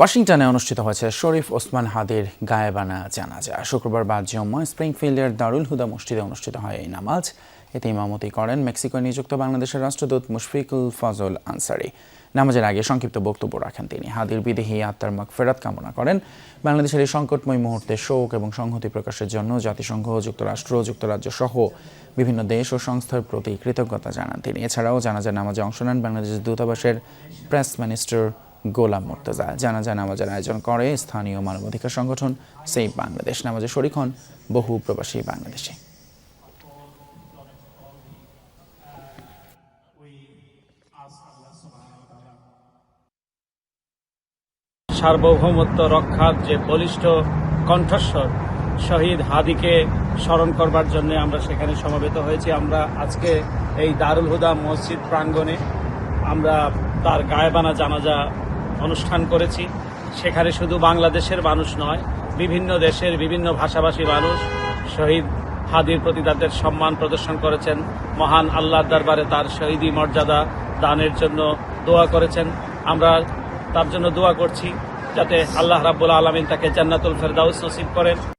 ওয়াশিংটনে অনুষ্ঠিত হয়েছে শরীফ ওসমান হাদির গায়েবানা জানাজা। শুক্রবার বাদ জম্মা স্প্রিংফিল্ডের দারুল হুদা মসজিদে অনুষ্ঠিত হয় এই নামাজ। এতে ইমামতি করেন মেক্সিকোয় নিযুক্ত বাংলাদেশের রাষ্ট্রদূত মুশফিকুল ফজল আনসারি। নামাজের আগে সংক্ষিপ্ত বক্তব্য রাখেন তিনি। হাদির বিদেহী আত্মার মাগফেরাত কামনা করেন। বাংলাদেশের এই সংকটময় মুহূর্তে শোক এবং সংহতি প্রকাশের জন্য জাতিসংঘ, যুক্তরাষ্ট্র যুক্তরাজ্য সহ বিভিন্ন দেশ ও সংস্থার প্রতি কৃতজ্ঞতা জানান তিনি। এছাড়াও জানাজার নামাজে অংশ নেন বাংলাদেশের দূতাবাসের প্রেস মিনিস্টার গোলাম মোর্তজা। জানাজা নামাজের আয়োজন করে স্থানীয় মানবাধিকার সংগঠন সেভ বাংলাদেশ। নামাজে শরিক হন বহু প্রবাসী বাংলাদেশে। সার্বভৌমত্ব রক্ষার যে বলিষ্ঠ কণ্ঠস্বর শহীদ হাদিকে স্মরণ করবার জন্য আমরা সেখানে সমবেত হয়েছি। আমরা আজকে এই দারুল হুদা মসজিদ প্রাঙ্গণে আমরা তার গায়েবানা জানাজা অনুষ্ঠান করেছি। সেখানে শুধু বাংলাদেশের মানুষ নয়, বিভিন্ন দেশের বিভিন্ন ভাষাভাষী মানুষ, শহীদ হাদির প্রতি তাদের সম্মান প্রদর্শন করেছেন। মহান আল্লাহর দরবারে তার শহীদি মর্যাদা দানের জন্য দোয়া করেছেন। আমরা তার জন্য দোয়া করছি যাতে আল্লাহ রাব্বুল আলমিন তাকে জান্নাতুল ফেরদাউস নসিব করেন।